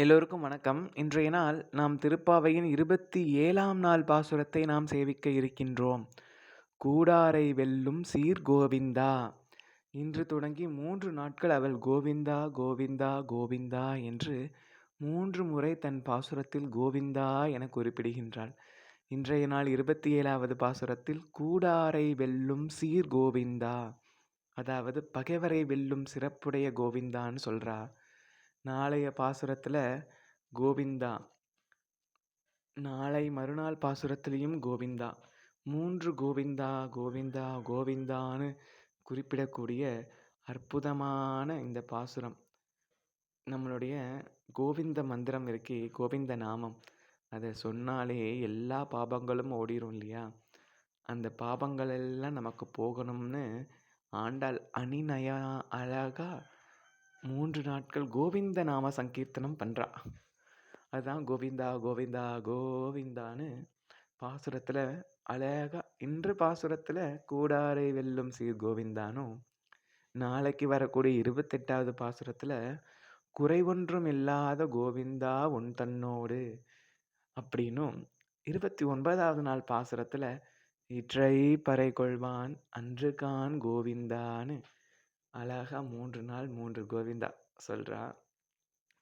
எல்லோருக்கும் வணக்கம். இன்றைய நாள் நாம் திருப்பாவையின் 27ஆம் நாள் பாசுரத்தை நாம் சேவிக்க இருக்கின்றோம். "கூடாரை வெல்லும் சீர் கோவிந்தா" இன்று தொடங்கி மூன்று நாட்கள் அவள் கோவிந்தா, கோவிந்தா, கோவிந்தா என்று மூன்று முறை தன் பாசுரத்தில் கோவிந்தா என குறிப்பிடுகின்றாள். இன்றைய நாள் 27வது பாசுரத்தில் "கூடாரை வெல்லும் சீர் கோவிந்தா" அதாவது பகைவரை வெல்லும் சிறப்புடைய கோவிந்தான்னு சொல்கிறாள் நாளைய பாசுரத்தில் கோவிந்தா. நாளை மறுநாள் பாசுரத்திலயும் கோவிந்தா. மூன்று கோவிந்தா, கோவிந்தா, கோவிந்தான்னு குறிப்பிடக்கூடிய அற்புதமான இந்த பாசுரம். நம்மளுடைய கோவிந்த மந்திரம் இருக்கு கோவிந்த நாமம். அதை சொன்னாலே எல்லா பாபங்களும் ஓடிரும் இல்லையா? அந்த பாபங்கள் எல்லாம் நமக்கு போகணும்னு ஆண்டாள் அணிநயா அழகா மூன்று நாட்கள் கோவிந்த நாம சங்கீர்த்தனம் பண்ணுறா அதுதான் கோவிந்தா, கோவிந்தா, கோவிந்தான்னு பாசுரத்தில் அழகா இன்று பாசுரத்தில் "கூடாரை வெல்லும் சீர் கோவிந்தானும்" நாளைக்கு வரக்கூடிய இருபத்தெட்டாவது பாசுரத்தில் "குறைவொன்றும் இல்லாத கோவிந்தா உன் தன்னோடு" அப்படின்னும் 29வது நாள் பாசுரத்தில் "இற்றை பறை கொள்வான் அன்று கான் கோவிந்தான்னு" அழகா மூன்று நாள் மூன்று கோவிந்தா சொல்கிறா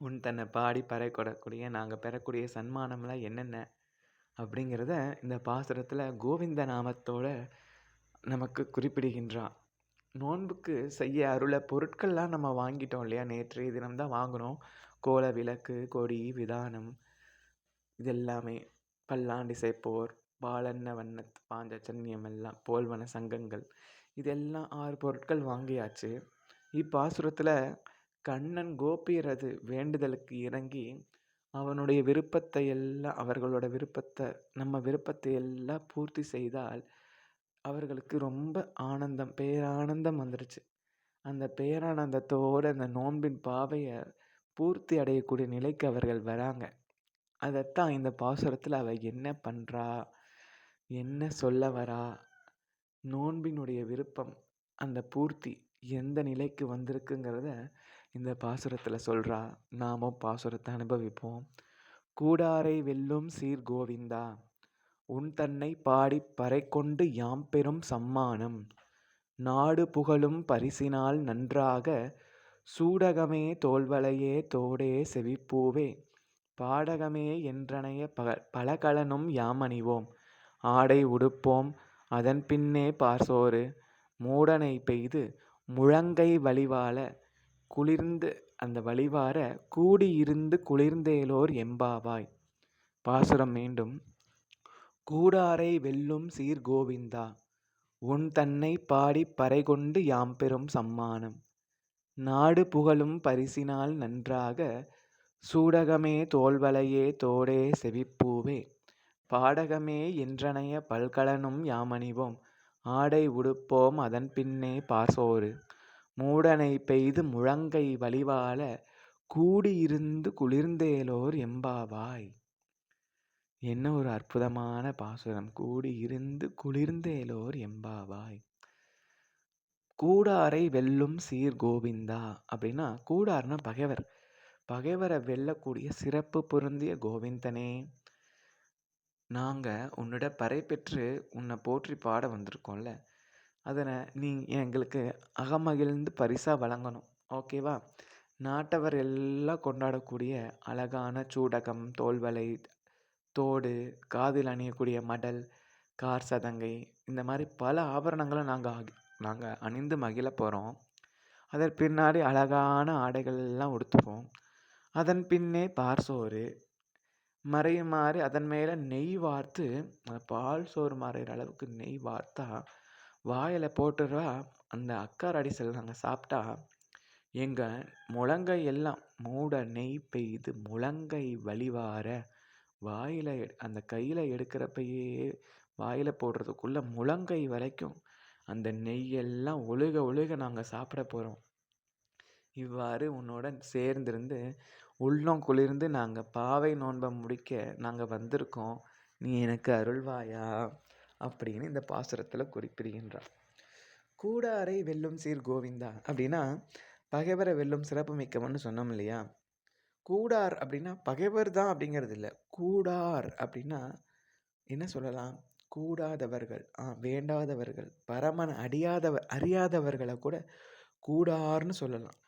உன் தன்னை பாடி பறை நாங்கள் பெறக்கூடிய சன்மானம்லாம் என்னென்ன? அப்படிங்கிறத இந்த பாசுரத்தில் கோவிந்த நாமத்தோடு நமக்கு குறிப்பிடுகின்றான் நோன்புக்கு செய்ய அருள பொருட்கள்லாம் நம்ம வாங்கிட்டோம் இல்லையா? நேற்றைய தினம்தான் வாங்கினோம் கோல விளக்கு, கொடி, விதானம் இது எல்லாமே. பல்லாண்டு பாலன்ன வண்ணத் பாஞ்ச சன்னியம் எல்லாம், போல்வன சங்கங்கள் இதெல்லாம் ஆறு பொருட்கள் வாங்கியாச்சு. இப்பாசுரத்தில் கண்ணன் கோபியரது வேண்டுதலுக்கு இறங்கி அவனுடைய விருப்பத்தை எல்லாம் அவர்களோட விருப்பத்தை நம்ம விருப்பத்தை எல்லாம் பூர்த்தி செய்தால் அவர்களுக்கு ரொம்ப ஆனந்தம், பேரானந்தம் வந்துருச்சு. அந்த பேரானந்தத்தோட அந்த நோன்பின் பாவையை பூர்த்தி அடையக்கூடிய நிலைக்கு அவர்கள் வராங்க. அதைத்தான் இந்த பாசுரத்தில் அவள் என்ன பண்ணுறா என்ன சொல்ல வரா? நோன்பினுடைய விருப்பம், அந்த பூர்த்தி எந்த நிலைக்கு வந்திருக்குங்கிறத இந்த பாசுரத்தில் சொல்கிறா நாமும் பாசுரத்தை அனுபவிப்போம். "கூடாரை வெல்லும் சீர் கோவிந்தா உன் தன்னை பாடிப் பறை கொண்டு யாம் பெறும் சம்மானம் நாடு புகழும் பரிசினால் நன்றாக சூடகமே தோல்வலையே தோடே செவிப்பூவே பாடகமே என்றனைய பலகலனும் யாம் அணிவோம் ஆடை உடுப்போம் அதன் பின்னே பார்சோறு மூடனை பெய்து முழங்கை வழிவாழ குளிர்ந்து அந்த வழிவார கூடியிருந்து குளிர்ந்தேலோர் எம்பாவாய்." பாசுரம் மீண்டும். "கூடாரை வெல்லும் சீர் கோவிந்தா உன் தன்னை பாடிப் பறை கொண்டு யாம் பெறும் சம்மானம் நாடு புகழும் பரிசினால் நன்றாக சூடகமே தோல்வலையே தோடே செவிப்பூவே பாடகமே என்றனைய பல்கலனும் யாமணிவோம் ஆடை உடுப்போம் அதன் பின்னே பாசோறு மூடனை பெய்து முழங்கை வழிவால கூடியிருந்து குளிர்ந்தேலோர் எம்பாவாய்." என்ன ஒரு அற்புதமான பாசுரம். "கூடியிருந்து குளிர்ந்தேலோர் எம்பாவாய்." "கூடாரை வெல்லும் சீர் கோவிந்தா" அப்படின்னா கூடார்னா பகைவர். பகைவரை வெல்லக்கூடிய சிறப்பு பொருந்திய கோவிந்தனே, நாங்க உன்னிட பறை பெற்று உன்னை போற்றி பாட வந்திருக்கோம்ல. அதனை நீ எங்களுக்கு அகமகிழ்ந்து பரிசா வழங்கணும். ஓகேவா? நாட்டவர் எல்லாம் கொண்டாடக்கூடிய அழகான சூடகம், தோள்வளை, தோடு, காதில் அணியக்கூடிய மடல், கார் சதங்கை இந்த மாதிரி பல ஆபரணங்கள நாங்க நாங்க அணிந்து மகிழப் போறோம். அதன் பின்னாடி அழகான ஆடைகள் எல்லாம் உடுத்துவோம். அதன் பின்னே பார்சோறு மறையுமாறு அதன் மேலே நெய் வார்த்து பால் சோறு மறைகிற அளவுக்கு நெய் வார்த்தா வாயில் போட்டுறா அந்த அக்கார் அடிசல் நாங்கள் சாப்பிட்டா எங்கள் முழங்கை எல்லாம் மூட நெய் பெய்து முழங்கை வழிவார வாயில் அந்த கையில் எடுக்கிறப்பையே வாயில் போடுறதுக்குள்ளே முழங்கை வரைக்கும் அந்த நெய்யெல்லாம் ஒழுக ஒழுக நாங்கள் சாப்பிட போகிறோம் இவ்வாறு உன்னுடன் சேர்ந்திருந்து உள்ளம் குளிர்ந்து நாங்கள் பாவை நோன்பை முடிக்க நாங்கள் வந்திருக்கோம். நீ எனக்கு அருள்வாயா? அப்படின்னு இந்த பாசுரத்தில் குறிப்பிடுகின்றார். "கூடாரை வெல்லும் சீர் கோவிந்தா" அப்படின்னா பகைவரை வெல்லும் சிறப்பு மிக்கவன்னு சொன்னோம் இல்லையா? கூடார் அப்படின்னா பகைவர் தான் அப்படிங்கிறது இல்லை கூடார் அப்படின்னா என்ன சொல்லலாம்? கூடாதவர்கள், ஆ வேண்டாதவர்கள், பரமன் அடியாதவ அறியாதவர்களை கூட கூடார்ன்னு சொல்லலாம்.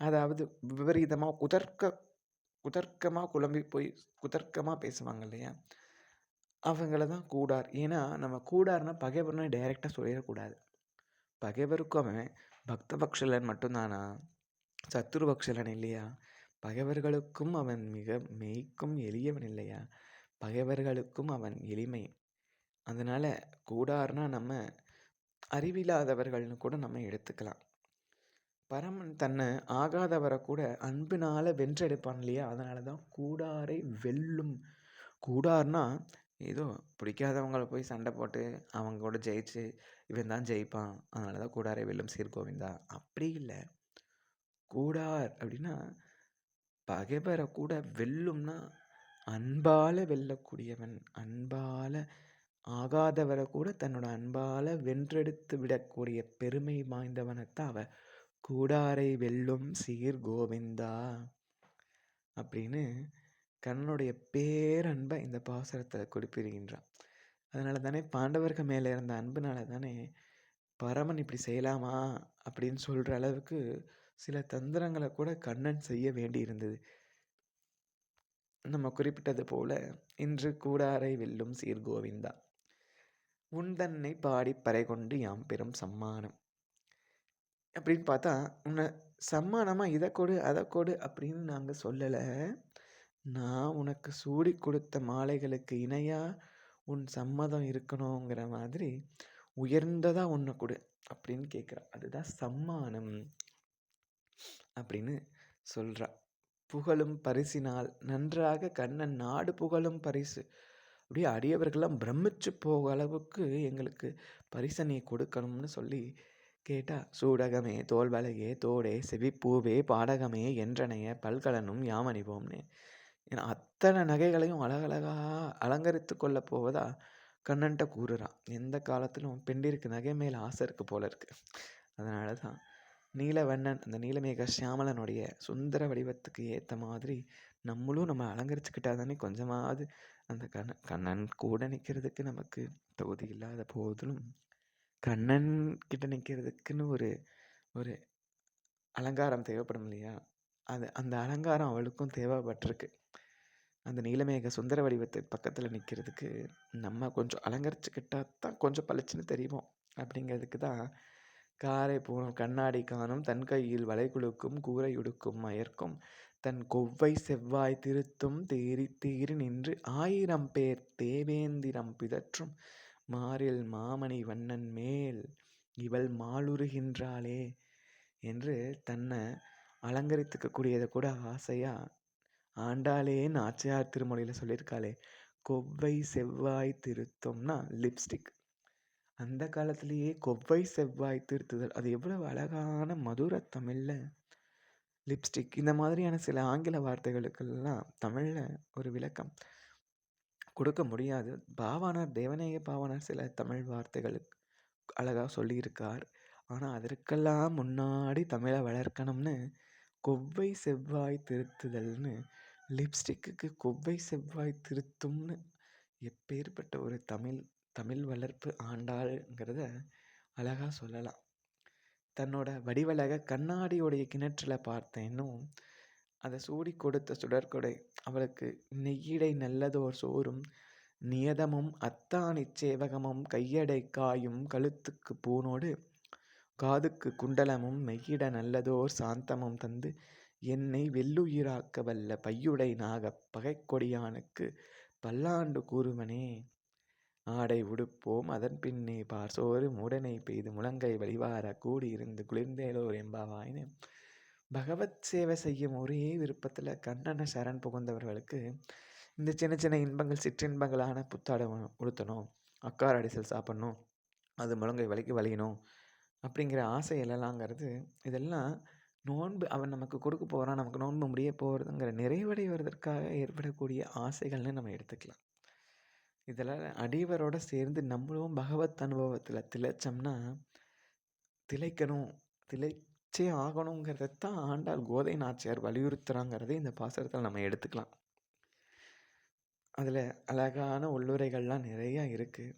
அதாவது விபரீதமாக குதர்க்க குதர்க்கமாக குழம்பி போய் குதர்க்கமாக பேசுவாங்க இல்லையா? அவங்கள தான் கூடார். ஏன்னா, நம்ம கூடார்னா பகைவர்னு டைரெக்டாக சொல்லிடக்கூடாது பகைவருக்கும் அவன் பக்தபக்ஷலன் மட்டும்தானா சத்துருபக்ஷலன் இல்லையா? பகைவர்களுக்கும் அவன் மிக மெய்க்கும் எளியவன் இல்லையா? பகைவர்களுக்கும் அவன் எளிமை. அதனால் கூடார்னா நம்ம அறிவில்லாதவர்கள்னு கூட நம்ம எடுத்துக்கலாம். பரமன் தன்னை ஆகாதவரை கூட அன்பினால் வென்றெடுப்பான் இல்லையா? அதனால தான் கூடாரை வெல்லும். கூடார்னா ஏதோ பிடிக்காதவங்கள போய் சண்டை போட்டு அவங்க கூட ஜெயிச்சு, இவன் தான் ஜெயிப்பான். அதனால தான் கூடாரை வெல்லும் சீர்கோவிந்தா அப்படி இல்லை கூடார் அப்படின்னா பகைவரை கூட வெல்லும்னா அன்பால் வெல்லக்கூடியவன். அன்பால் ஆகாதவரை கூட தன்னோட அன்பால் வென்றெடுத்து விடக்கூடிய பெருமை வாய்ந்தவனைத்தான் அவன் கூடாரை வெல்லும் சீர் கோவிந்தா அப்படின்னு கண்ணனுடைய பேரன்பை இந்த பாசுரத்துல குறிப்பிடுகின்றான். அதனால தானே பாண்டவர்கள் மேலே இருந்த அன்புனால தானே பரமன் இப்படி செய்யலாமா? அப்படின்னு சொல்கிற அளவுக்கு சில தந்திரங்களை கூட கண்ணன் செய்ய வேண்டியிருந்தது. நம்ம குறிப்பிட்டது போல, இன்று கூடாரை வெல்லும் சீர் கோவிந்தா. உன் தன்னை பாடிப் பறைகொண்டு யாம் பெரும் சம்மானம். அப்படின்னு பார்த்தா, உன்னை சம்மானமாக இதை கொடு, அதை கொடு அப்படின்னு நாங்கள் சொல்லலை நான் உனக்கு சூடி கொடுத்த மாலைகளுக்கு இணையாக உன் சம்மதம் இருக்கணுங்கிற மாதிரி உயர்ந்ததாக ஒன்று கொடு அப்படின்னு கேட்குறா அதுதான் சம்மானம். அப்படின்னு சொல்கிறா புகழும் பரிசினால் நன்றாக கண்ணன் நாடு புகழும் பரிசு. அப்படியே அடியவர்கள்லாம் பிரமிச்சு போக அளவுக்கு எங்களுக்கு பரிசனை கொடுக்கணும்னு சொல்லி கேட்டா, சூடகமே, தோல்வலையே தோடே, செவிப்பூவே, பாடகமே என்றனைய பல்கலனும் யாமணிவோம்னு. ஏன்னா அத்தனை நகைகளையும் அழகழகா அலங்கரித்து கொள்ள போவதா கண்ணன்ட்ட கூறுறான். எந்த காலத்திலும் பெண்டிருக்கு நகை மேல் ஆசை இருக்கு போல இருக்கு. அதனால தான் நீலவண்ணன் அந்த நீலமேக சியாமலனுடைய சுந்தர வடிவத்துக்கு ஏற்ற மாதிரி நம்மளும் நம்ம அலங்கரிச்சுக்கிட்டா தானே கொஞ்சமாவது அந்த கண்ணன் கண்ணன் கூட நிற்கிறதுக்கு நமக்கு தகுதி இல்லாத போதிலும், கண்ணன் கிட்ட நிற்கிறதுக்குன்னு ஒரு ஒரு அலங்காரம் தேவைப்படும் இல்லையா? அது அந்த அலங்காரம் அவளுக்கும் தேவைப்பட்டிருக்கு. அந்த நீலமேக சுந்தர வடிவத்து பக்கத்தில் நிற்கிறதுக்கு நம்ம கொஞ்சம் அலங்கரிச்சுக்கிட்டா தான் கொஞ்சம் பளிச்சுன்னு தெரியுவோம் அப்படிங்கிறதுக்கு தான் காரை பூணும் கண்ணாடி காணும் தன் கையில் வளைகுலுக்கும் கூரையுடுக்கும் மயர்க்கும் தன் கொவ்வை செவ்வாய் திருத்தும் தேறி தேறி நின்று ஆயிரம் பேர் தேவேந்திரம் பிதற்றும் மாறில் மாமணி வண்ணன் மேல் இவள் மாளுருகின்றாளே என்று தன்னை அலங்கரித்துக்கக்கூடியதை கூட ஆசையாக ஆண்டாளே நாச்சியார் திருமொழியில் சொல்லியிருக்காளே, கொவ்வை செவ்வாய் திருத்தம்னா லிப்ஸ்டிக். அந்த காலத்திலேயே கொவ்வை செவ்வாய் திருத்துதல். அது எவ்வளவு அழகான மதுர தமிழில் லிப்ஸ்டிக். இந்த மாதிரியான சில ஆங்கில வார்த்தைகளுக்கெல்லாம் தமிழில் ஒரு விளக்கம் கொடுக்க முடியாது. பாவானார் தேவநேய பாவானார் சில தமிழ் வார்த்தைகள் அழகாக சொல்லியிருக்கார். ஆனால் அதற்கெல்லாம் முன்னாடி தமிழை வளர்க்கணும்னு கொவ்வை செவ்வாய் திருத்துதல்னு லிப்ஸ்டிக்குக்கு கொவ்வை செவ்வாய் திருத்தும்னு எப்பேர்ப்பட்ட ஒரு தமிழ் தமிழ் வளர்ப்பு ஆண்டாள்ங்கிறத அழகாக சொல்லலாம். தன்னோட வடிவழக கண்ணாடியுடைய கிணற்றில் பார்த்தேன்னும், அதை சூடிக் கொடுத்த சுடற்கொடை அவளுக்கு நெய்யிடை நல்லதோர் சோறும், நியதமும் அத்தாணிச் சேவகமும் கையடை காயும் கழுத்துக்குப் பூனோடு காதுக்கு குண்டலமும் மெய்யிட நல்லதோர் சாந்தமும் தந்து என்னை வெல்லுயிராக்க வல்ல பையுடை நாகப் பகைக்கொடியானுக்கு பல்லாண்டு கூறுவனே. ஆடை உடுப்போம் அதன் பின்னே பார் பார்சோறு மூடனை பெய்து முழங்கை வழிவார கூடியிருந்து குளிர்ந்தேலோர் எம்பாவாய்ன்னு பகவத் சேவை செய்யும் ஒரே விருப்பத்தில் கண்ணன சரண் புகுந்தவர்களுக்கு இந்த சின்ன சின்ன இன்பங்கள் சிற்றின்பங்களான புத்தாடை உ- உடுத்தணும், அக்கார் அடிசல் சாப்பிட்ணும் அது முழங்கை வலிக்கு வலியணும் அப்படிங்கிற ஆசை எழலாங்கிறது இதெல்லாம் நோன்பு அவன் நமக்கு கொடுக்க போகிறான் நமக்கு நோன்பு முடிய போகிறதுங்கிற நிறைவடைவதற்காக ஏற்படக்கூடிய ஆசைகள்னு நம்ம எடுத்துக்கலாம். இதெல்லாம் அடிவரோடு சேர்ந்து நம்மளும் பகவத் அனுபவத்தில் திளைச்சோம்னா திளைக்கணும் திளை வச்சே ஆகணுங்கிறத தான் ஆண்டாள் கோதை நாச்சியார் வலியுறுத்துறாங்கிறதை இந்த பாசரத்தில் நம்ம எடுத்துக்கலாம். அதில் அழகான உள்ளுரைகள்லாம் நிறையா இருக்குது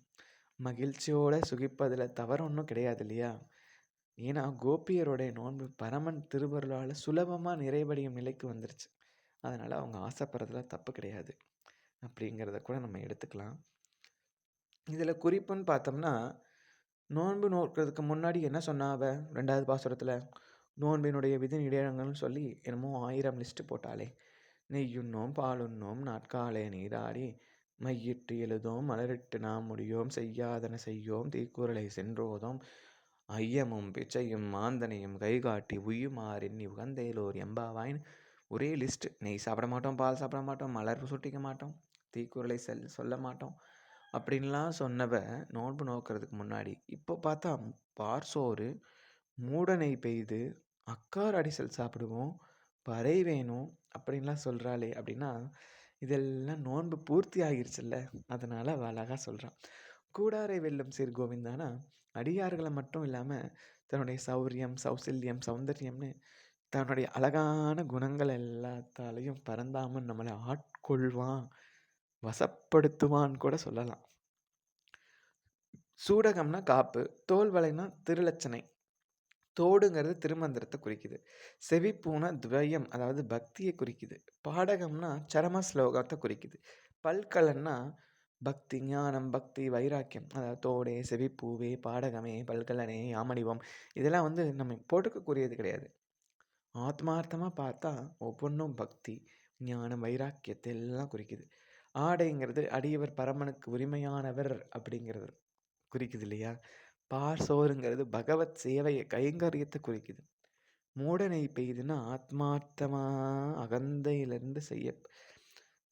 மகிழ்ச்சியோடு சுகிப்பதில் தவறு ஒன்றும் கிடையாது இல்லையா? ஏன்னா கோபியருடைய நோன்பு பரமன் திருவருளால் சுலபமாக நிறைவடையும் நிலைக்கு வந்துருச்சு. அதனால் அவங்க ஆசைப்படுறதுல தப்பு கிடையாது. அப்படிங்கிறத கூட நம்ம எடுத்துக்கலாம். இதில் குறிப்புன்னு பார்த்தோம்னா நோன்பு நோக்கிறதுக்கு முன்னாடி என்ன சொன்னாவ ரெண்டாவது பாசுரத்தில் நோன்பினுடைய விதி இடையங்கள்னு சொல்லி என்னமோ ஆயிரம் லிஸ்ட்டு போட்டாலே நெய்யுண்ணோம் பாலுண்ணோம் நாட்காலே நீராடி மையிட்டு எழுதோம் மலரிட்டு நாம் முடியோம் செய்யாதன செய்யோம் தீக்குறளை சென்றோதோம். ஐயமும் பிச்சையும் மாந்தனையும் கைகாட்டி உயுமாறின் உகந்தேலோர் எம்பாவாயின் ஒரே லிஸ்ட் நெய் சாப்பிட மாட்டோம் பால் சாப்பிட மாட்டோம் மலர் சுட்டிக்க மாட்டோம் தீக்குறளை செல் சொல்ல மாட்டோம். அப்படின்லாம் சொன்னவ நோன்பு நோக்கிறதுக்கு முன்னாடி இப்போ பார்த்தா பார்சோறு மூடனை பெய்து அக்கார் அடிசல் சாப்பிடுவோம் பறை வேணும் அப்படின்லாம் சொல்கிறாளே அப்படின்னா இதெல்லாம் நோன்பு பூர்த்தி ஆகிருச்சுல்ல அதனால் அவள் அழகாக சொல்கிறான் கூடாரை வெல்லும் சீர் கோவிந்தானா அடியார்களை மட்டும் இல்லாமல் தன்னுடைய சௌரியம் சௌசல்யம் சௌந்தர்யம்னு தன்னுடைய அழகான குணங்கள் எல்லாத்தாலையும் பறந்தாமல் நம்மளை ஆட்கொள்வான். வசப்படுத்துவான்னு கூட சொல்லலாம். சூடகம்னா காப்பு தோல் வலைனா திருலட்சணை தோடுங்கிறது திருமந்திரத்தை குறிக்குது. செவிப்பூனா துவயம் அதாவது பக்தியை குறிக்குது. பாடகம்னா சரம ஸ்லோகத்தை குறிக்குது. பல்கலன்னா பக்தி ஞானம் பக்தி வைராக்கியம் அதாவது தோடே செவிப்பூவே பாடகமே பல்கலனே யாமடிவம். இதெல்லாம் வந்து நம்ம போட்டுக்கக்கூடியது கிடையாது. ஆத்மார்த்தமாக பார்த்தா ஒவ்வொன்றும் பக்தி ஞானம் வைராக்கியத்தை எல்லாம் குறிக்குது. ஆடைங்கிறது அடியவர் பரமனுக்கு உரிமையானவர் அப்படிங்கிறது குறிக்குது இல்லையா? பார் சோறுங்கிறது பகவத் சேவையை கைங்கரியத்தை குறிக்குது. மூடனை பெய்துன்னா ஆத்மார்த்தமாக அகந்தையிலேருந்து செய்ய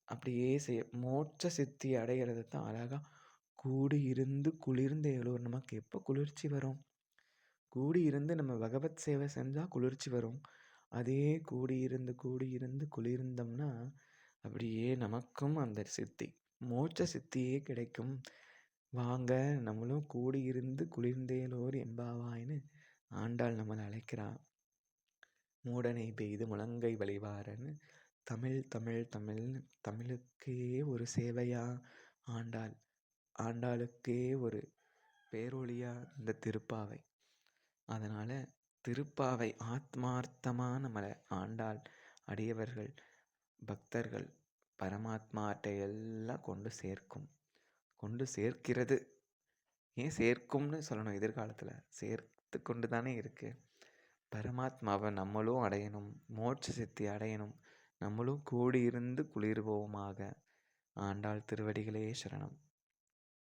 அப்படியே செய்ய மோட்ச சித்தி அடைகிறது தான் அழகாக கூடி இருந்து குளிர்ந்த எழுவர் நமக்கு எப்போ குளிர்ச்சி வரும்? கூடி இருந்து நம்ம பகவத் சேவை செஞ்சால் குளிர்ச்சி வரும். அதே கூடி இருந்து கூடி இருந்து குளிர்ந்தோம்னா அப்படியே நமக்கும் அந்த சித்தி. மோட்ச சித்தியே கிடைக்கும். வாங்க நம்மளும் கூடியிருந்து குளிர்ந்தேலோர் எம்பாவாய்ன்னு ஆண்டாள் நம்மளை அழைக்கிறான் மூடனை பெய்து முழங்கை வழிவாரன்னு தமிழ் தமிழ் தமிழ்னு தமிழுக்கே ஒரு சேவையா? ஆண்டாள் ஆண்டாளுக்கே ஒரு பேரொழியா இந்த திருப்பாவை? அதனால் திருப்பாவை ஆத்மார்த்தமாக நம்மளை ஆண்டாள் அடியவர்கள் பக்தர்கள் பரமாத்மாட்ட எல்லாம் கொண்டு சேர்க்கும். கொண்டு சேர்க்கிறது. ஏன் சேர்க்கும்னு சொல்லணும் எதிர்காலத்தில்? சேர்த்து கொண்டு தானே இருக்குது பரமாத்மாவை நம்மளும் அடையணும். மோட்ச சித்தி அடையணும். நம்மளும் கூடியிருந்து குளிர்வோமாக. ஆண்டாள் திருவடிகளே சரணம்.